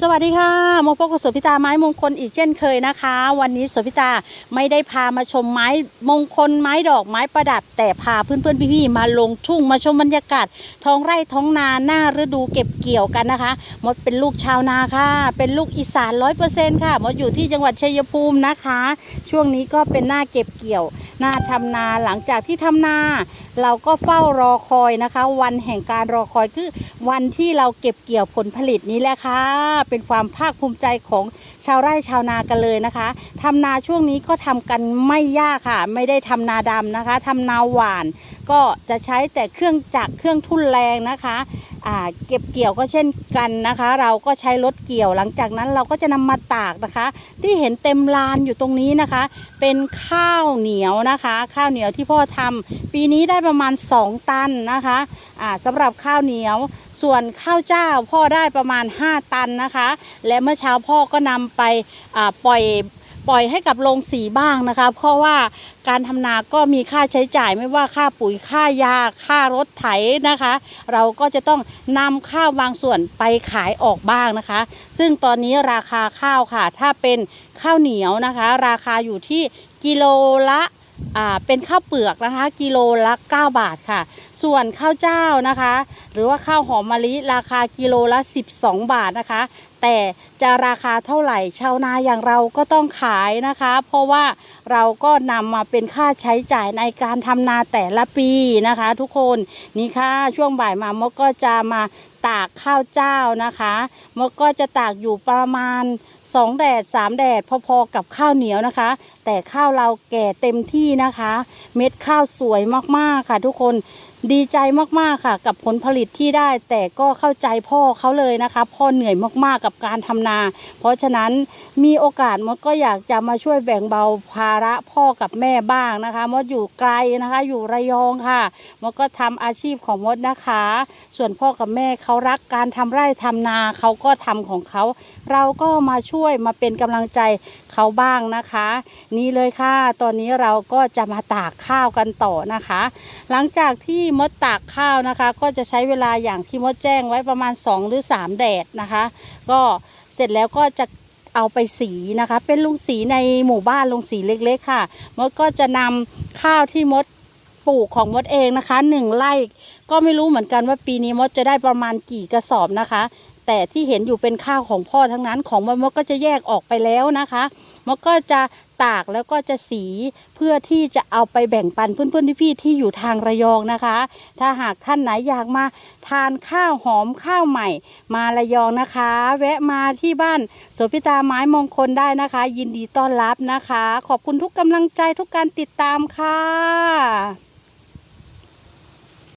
สวัสดีค่ะโมพบกับโสพิตาไม้มงคลอีกเช่นเคยนะคะ วันนี้โสพิตาไม่ได้พามาชมไม้มงคลไม้ดอกไม้ประดับ แต่พาเพื่อนๆพี่ๆมาลงทุ่งมาชมบรรยากาศท้องไร่ท้องนาหน้าฤดูเก็บเกี่ยวกันนะคะ มดเป็นลูกชาวนาค่ะ เป็นลูกอีสานร้อยเปอร์เซ็นต์ค่ะมดอยู่ที่จังหวัดชัยภูมินะคะ ช่วงนี้ก็เป็นหน้าเก็บเกี่ยว หน้าทำนาหลังจากที่ทำนา เราก็เฝ้ารอคอยนะคะ วันแห่งการรอคอยคือวันที่เราเก็บเกี่ยวผลผลิตนี้แหละค่ะเป็นความภาคภูมิใจของชาวไร่ชาวนากันเลยนะคะทำนาช่วงนี้ก็ทำกันไม่ยากค่ะ ไม่ได้ทำนาดำนะคะทำนาหวาน ก็จะใช้แต่เครื่องจักรเครื่องทุ่นแรงนะคะ เก็บเกี่ยวก็เช่นกันนะคะ เราก็ใช้รถเกี่ยวหลังจากนั้นเราก็จะนำมาตากนะคะ ที่เห็นเต็มลานอยู่ตรงนี้นะคะ เป็นข้าวเหนียวนะคะ ข้าวเหนียวที่พ่อทำปีนี้ได้ประมาณ 2 ตันนะคะอ่าสำหรับข้าวเหนียวส่วนข้าวเจ้าพ่อได้ประมาณ 5 ตันนะคะ และเมื่อเช้าพ่อก็นำไปอ่าปล่อย ปล่อยให้กับโรงสีบ้างนะคะ เพราะว่าการทำนาก็มีค่าใช้จ่ายไม่ว่าค่าปุ๋ยค่ายาค่ารถไถนะคะ เราก็จะต้องนำข้าวบางส่วนไปขายออกบ้างนะคะ ซึ่งตอนนี้ราคาข้าวค่ะ ถ้าเป็นข้าวเหนียวนะคะ ราคาอยู่ที่กิโลละ เป็นข้าวเปลือกนะคะ กิโลละ 9 บาทค่ะ ส่วนข้าวเจ้านะคะ หรือว่าข้าวหอมมะลิราคากิโลละ 12 บาทนะคะ แต่จะราคาเท่าไหร่ชาวนาอย่างเราก็ต้องขายนะคะ เพราะว่าเราก็นำมาเป็นค่าใช้จ่ายในการทำนาแต่ละปีนะคะ ทุกคนนี่ค่ะช่วงบ่ายมามก็จะมาตากข้าวเจ้านะคะมก็จะตากอยู่ประมาณ 2แดด3แดดพอๆกับข้าวเหนียวนะคะ แต่ข้าวเราแก่เต็มที่นะคะ เม็ดข้าวสวยมากๆค่ะทุกคน ดีใจมากๆค่ะ กับผลผลิตที่ได้ แต่ก็เข้าใจพ่อเขาเลยนะคะ พ่อเหนื่อยมากๆกับการทำนา เพราะฉะนั้นมีโอกาสมดก็อยากจะมาช่วยแบ่งเบาภาระพ่อกับแม่บ้างนะคะมดอยู่ไกลนะคะ อยู่ระยองค่ะมดก็ทำอาชีพของมดนะคะ ส่วนพ่อกับแม่เขารักการทำไร่ทำนาเขาก็ทำของเขา เราก็มาช่วยมาเป็นกำลังใจเขาบ้างนะคะ นี่เลยค่ะ ตอนนี้เราก็จะมาตากข้าวกันต่อนะคะ หลังจากที่มดตากข้าวนะคะ ก็จะใช้เวลาอย่างที่มดแจ้งไว้ประมาณ 2 หรือ 3 แดดนะคะ ก็เสร็จแล้วก็จะเอาไปสีนะคะ เป็นลุงสีในหมู่บ้านลงสีเล็กๆ ค่ะ มดก็จะนำข้าวที่มดปลูกของมดเองนะคะหนึ่งไร่ก็ไม่รู้เหมือนกันว่าปีนี้มดจะได้ประมาณกี่กระสอบนะคะ แต่ที่เห็นอยู่เป็นข้าวของพ่อทั้งนั้นของมดมก็จะแยกออกไปแล้วนะคะมดก็จะตากแล้วก็จะสีเพื่อที่จะเอาไปแบ่งปันเพื่อนๆพี่ๆที่อยู่ทางระยองนะคะ ถ้าหากท่านไหนอยากมาทานข้าวหอมข้าวใหม่ มาระยองนะคะ แวะมาที่บ้านโสพิตาไม้มงคลได้นะคะ ยินดีต้อนรับนะคะ ขอบคุณทุกกำลังใจทุกการติดตามค่ะ